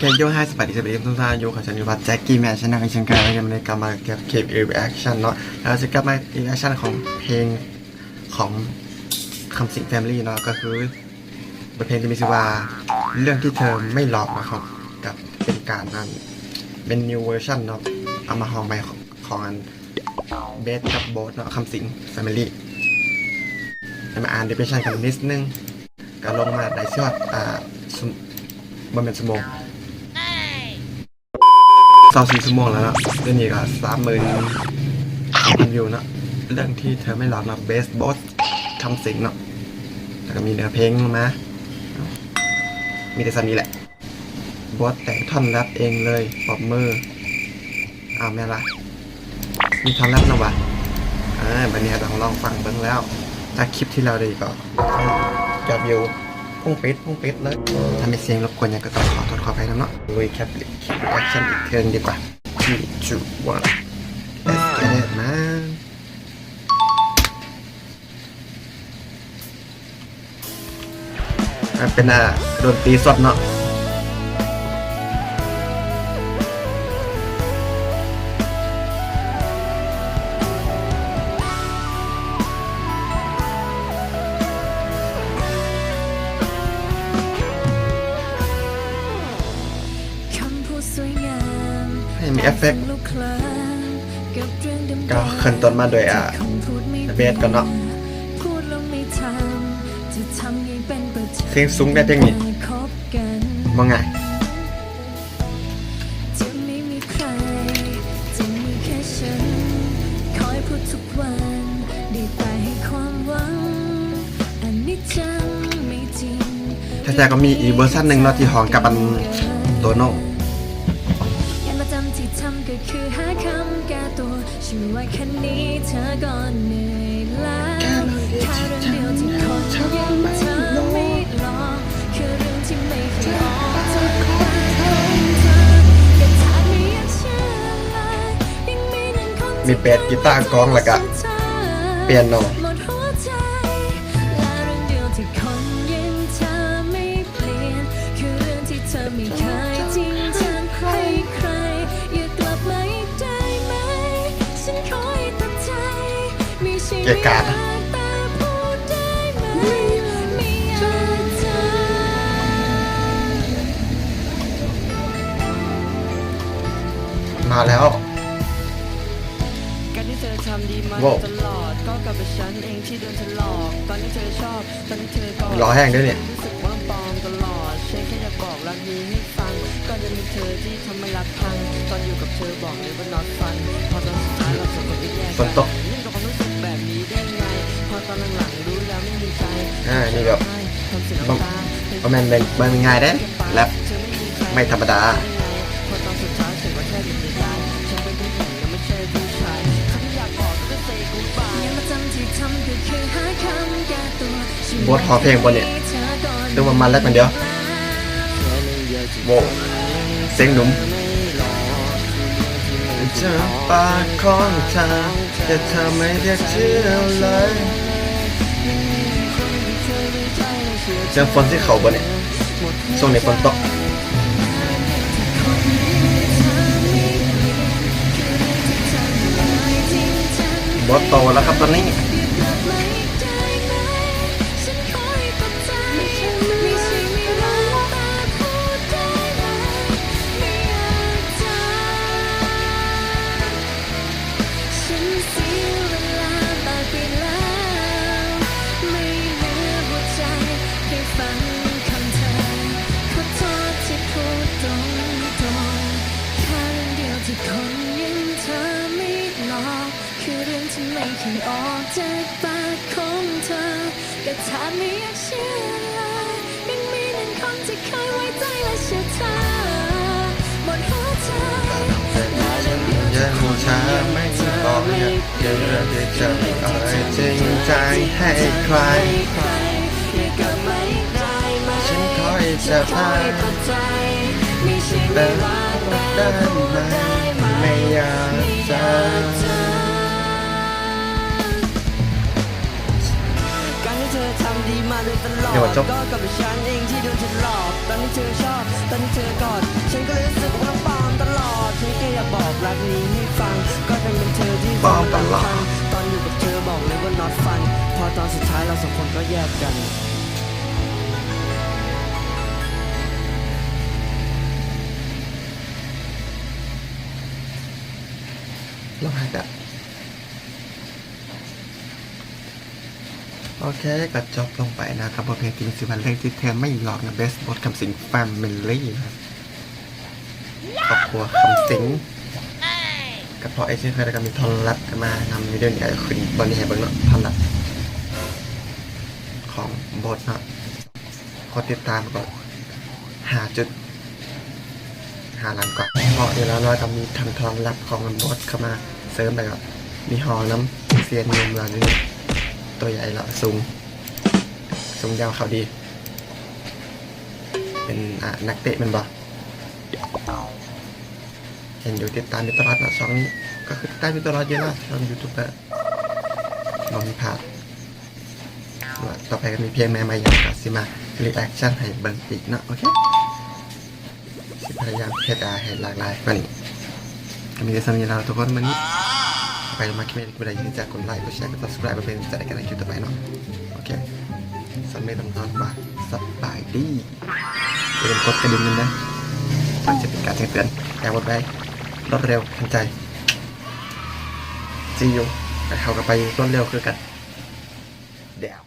เคโยให้สวัสดีสวัสดีทุกท่านอยู่กันอยู่วัดแจ็คกี้แมชนะกันเช่นกันในการมาเก็บเคปอีแอคชั่นเนาะแล้วจะกลับมาอีแอคชั่นของเพลงของคำสิงแฟมิลี่เนาะก็คือบทเพลงที่มีชื่อว่าเรื่องที่เธอไม่หลอกนะครับกับเป็นการนั้นเป็น new version เนาะเอามาห้องใหม่ของของอันเบสกับโบสเนาะคำสิงแฟมิลี่มาอ่าน definition กันนิดนึงก็ลงมาได้ยอดอ่าสมบ่แมันเป็นสมอง สองสี่ชั่วโมงแล้วนะเรื่องนี้ก็สามหมื่นพันวิวนะ เรื่องที่เธอไม่หลอกนะเบสบอสคำสิงเนาะแล้วก็มีเนื้อเพลงมามีแต่สันนี้แหละบอสแต่งท่อนแรปเองเลยปรบมืออ้าวแม่ละมีท่อนแรปนะวะอ่าบันนี้เราลองฟังเบิ้งแล้วถ้าคลิปที่เราดีก็ยอดวิว พุ่งเป็ดพุ่งเป็ดเลยถ้ามีเสียงรบกวนยังก็ต้องขอโทษขออภัยนะเนาะลุยแคปลิคลิปแอคชั่นอีกเทิร์นดีกว่าที่จุวัน Let's get it man มันเป็นอะดนตรีสดเนาะ มีเอฟเฟกต์ก็ขึ้นต้นมาโดยอะเบสก่อนเนาะพูดแล้วไม่ทำจะทำให้เสียงสูงได้เพลงนี้แต่คบกันว่าไงจะไม่มีใครจะมีแค่ฉันคอยพูดทุกวันได้แต่ให้ความหวังอันนี้จังไงแต่ก็มีอีกเวอร์ชันหนึ่งเนาะที่หองกับอันตัวโน่ มีเป็ดกีตาร์กลองแล้วก็เปียโนหละเรื่องเดียวที่คนยังเปลี่ยนคืองเธอไม่เคยจริงจังให้ใครอย่ากลับมามฉันขอให้ตัดใจมีชีวิตเกะกะแต่พูดได้ไหมไม่อยากเจอมาแล้ว เธอทำดีมาว้าวตลอดก็กลับเป็นฉันเองที่โดนเธอหลอกตอนที่เธอชอบตอนที่เธอก็รอแห้งด้วยเนี่ยรู้สึกว่าปลอมตลอดฉันแค่อยากบอกรักนี้ให้ฟังก่อนจะมีเธอที่ทำให้รักพังตอนอยู่กับเธอบอกเลยว่า not fun พอตอนสุดท้ายเราสองคนก็แยกฝนตกเล่นกับความรู้สึกแบบนี้ได้ไงพอตอนหลังๆรู้แล้วไม่มีใจอ่านี่แบบทำเสียน้ำตาเพราะมันเป็นมันง่ายได้แรปไม่ธรรมดา บทขอเพลงบนเนี่ยเธอก่อนดูมันมันแล้วกันเดียวโว้เสียงหนุ่มเจอปากของเธอแต่เธอไม่เรียกชื่อเลยเสียงฝนที่เขาบนเนี่ยช่วงนี้ฝนตกบอสโตแล้วครับตอนนี้ ถ้าไม่อยากเชื่อเลยยังมีหนึ่งคนที่เคยไว้ใจและเชื่อเธอหมดหัวใจและเรื่องเดียวที่ยังช้าไม่ถึงบอกเนี่ยเดี๋ยวเราจะเจออะไรจริงใจให้ใครฉันขอให้เธอพาแต่ได้ไหมไม่อยากจะ ที่เธอทำดีมาโดยตลอดเดี๋ยวจบก็กับฉันเองที่โดนเธอหลอกตอนที่เธอชอบตอนที่เธอกอดฉันก็เลยรู้สึกว่าปลอมตลอดฉันแค่อยากบอกรักนี้ให้ฟัง ก็เป็นเป็นเธอที่ปลอมตลอดตอนอยู่กับเธอบอกเลยว่า not fun พอตอนสุดท้ายเราสองคนก็แยกกันลองหายแบบ โอเคก็จบลงไปนะครับบทเพลงจริงสิวันเรื่องที่เธอไม่หลอกนะเบสบทคำสิงแฟมิลี่ครับครอบครัวคำสิงกับพอไอ้เช่นเคยแล้วก็มีทอนรัดมานำในเรื่องนี้ก็ขึ้นบนนี้ให้เบิ่งเนาะทอนรัดของบทเนาะกดติดตามก็หาจุด หาหล้านกว่าพอเดี๋ยวแล้วเราจะมีทำทองรับของมันบดเข้ามาเสริมไปก็มีหอน้ำเซียนนมเรานี่ ตัวใหญ่ละสูง สูงยาวเขาดี เป็นอะนักเตะมันบ่เห็นอยู่ติดตามอยู่ตลอดนะช่องนี้ก็คือติดตามอยู่ตลอดเยอะนะช่องยูทูบเบอร์ลองมีพลาดว่าต่อไปก็มีเพียงแม่มาอย่างกับสิมารีแอคชั่นให้เบิ่งอีกเนาะโอเคพยายามเฮ็ดาให้หลากหลายกว่านี้ก็มีแต่สำนีเราทุกคนวันนี้ ไปมาคลิปนี้ก็ได้ยินจากดไลค์กดแชร์กด subscribe มาเป็นกำลังใจกันในคลิปต่อไปเนาะโอเคสำเร็จต้องนอนมาสบายดีอย่าลืมกดกระดิ่งกันนะมันจะเป็นการแจ้งเตือนแอบกดไว้รวดเร็วทันใจจีอยไปเขาก็ไปรวดเร็วคือกันเดี๋ยว